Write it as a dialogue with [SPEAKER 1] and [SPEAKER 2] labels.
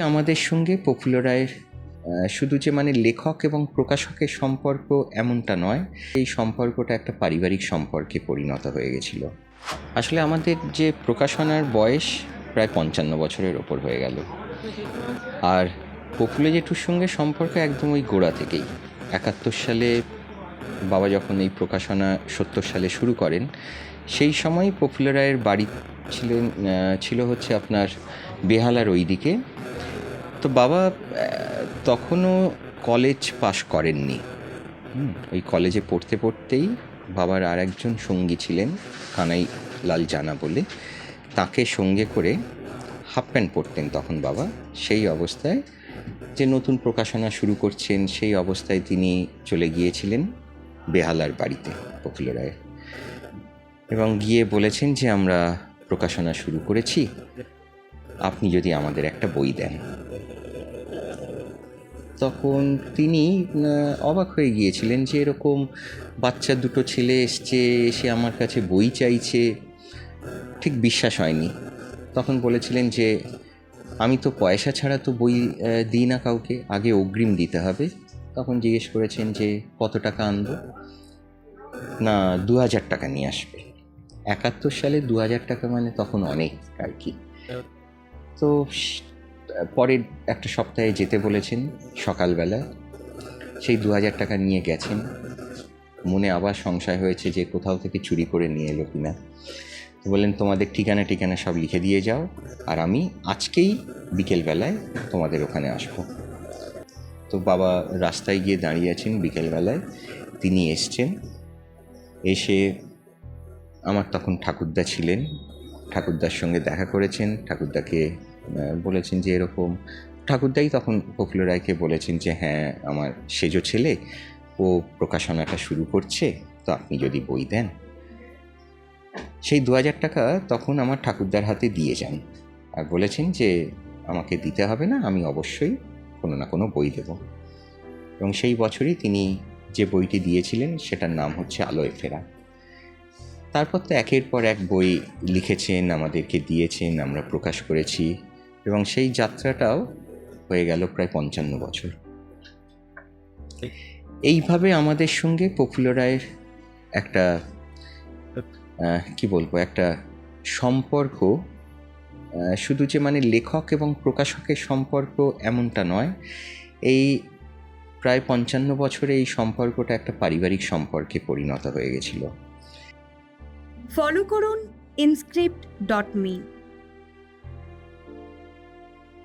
[SPEAKER 1] আমাদের সঙ্গে প্রফুল্ল রায়ের শুধু যে মানে লেখক এবং প্রকাশকের সম্পর্ক এমনটা নয়, এই সম্পর্কটা একটা পারিবারিক সম্পর্কে পরিণত হয়ে গেছিল। আসলে আমাদের যে প্রকাশনার বয়স প্রায় পঞ্চান্ন বছরের ওপর হয়ে গেল। আর প্রফুল্ল জেঠুর সঙ্গে সম্পর্ক একদম ওই গোড়া থেকেই। একাত্তর সালে বাবা যখন এই প্রকাশনা সত্তর সালে শুরু করেন, সেই সময় প্রফুল্ল রায়ের বাড়ি ছিলেন ছিল হচ্ছে আপনার বেহালার ওই দিকে তো বাবা তখনও কলেজ পাশ করেননি। ওই কলেজে পড়তে পড়তেই বাবার আর একজন সঙ্গী ছিলেন, কানাই লাল জানা বলে। তাকে সঙ্গে করে হাফ প্যান্ট পরতেন তখন বাবা। সেই অবস্থায় যে নতুন প্রকাশনা শুরু করছেন, সেই অবস্থায় তিনি চলে গিয়েছিলেন বেহালার বাড়িতে প্রফুল্ল রায়ের। এবং গিয়ে বলেছেন যে, আমরা প্রকাশনা শুরু করেছি। আপনি যদি আমাদের একটা বই দেন। তখন তিনি অবাক হয়ে গিয়েছিলেন যে এরকম বাচ্চা দুটো ছেলে এসছে এসে আমার কাছে বই চাইছে। ঠিক বিশ্বাস হয়নি। তখন বলেছিলেন যে আমি তো পয়সা ছাড়া তো বই দিই না কাউকে আগে অগ্রিম দিতে হবে। তখন জিজ্ঞেস করেছেন যে কত টাকা আনব? না দু হাজার টাকা নিয়ে আসবে। একাত্তর সালে দু হাজার টাকা মানে তখন অনেক আর কি। তো স- পরের একটা সপ্তাহে যেতে বলেছেন সকালবেলা। সেই দু হাজার টাকা নিয়ে গেছেন। মনে আবার সংশয় হয়েছে যে কোথাও থেকে চুরি করে নিয়ে এলো কিনা। তো বললেন, তোমাদের ঠিকানা ঠিকানা সব লিখে দিয়ে যাও আর আমি আজকেই বিকেলবেলায় তোমাদের ওখানে আসব। তো বাবা রাস্তায় গিয়ে দাঁড়িয়ে আছেন বিকেলবেলায়। তিনি এসছেন। এসে আমার তখন ঠাকুরদা ছিলেন। ঠাকুরদার সঙ্গে দেখা করেছেন। ঠাকুরদাকে বলেছেন যে এরকম। ঠাকুরদাই তখন প্রফুল্ল রায়কে বলেছেন যে হ্যাঁ আমার সেজ ছেলে, ও প্রকাশনাটা শুরু করছে, তো আপনি যদি বই দেন। সেই দু হাজার টাকা তখন আমার ঠাকুরদার হাতে দিয়ে যান। আর বলেছেন যে, আমাকে দিতে হবে না, আমি অবশ্যই কোনো না কোনো বই দেব। এবং সেই বছরই তিনি যে বইটি দিয়েছিলেন, সেটার নাম হচ্ছে আলোয় ফেরা। তারপর তো একের পর এক বই লিখেছেন, আমাদেরকে দিয়েছেন, আমরা প্রকাশ করেছি। এবং সেই যাত্রাটাও হয়ে গেল প্রায় পঞ্চান্ন বছর। এইভাবে আমাদের সঙ্গে প্রফুল্ল রায়ের একটা কি বলব, একটা সম্পর্ক শুধু যে মানে লেখক এবং প্রকাশকের সম্পর্ক এমনটা নয়, এই প্রায় পঞ্চান্ন বছরে এই সম্পর্কটা একটা পারিবারিক সম্পর্কে পরিণত হয়ে গেছিল।
[SPEAKER 2] ফলো করুন ইনস্ক্রিপ্ট ডট মি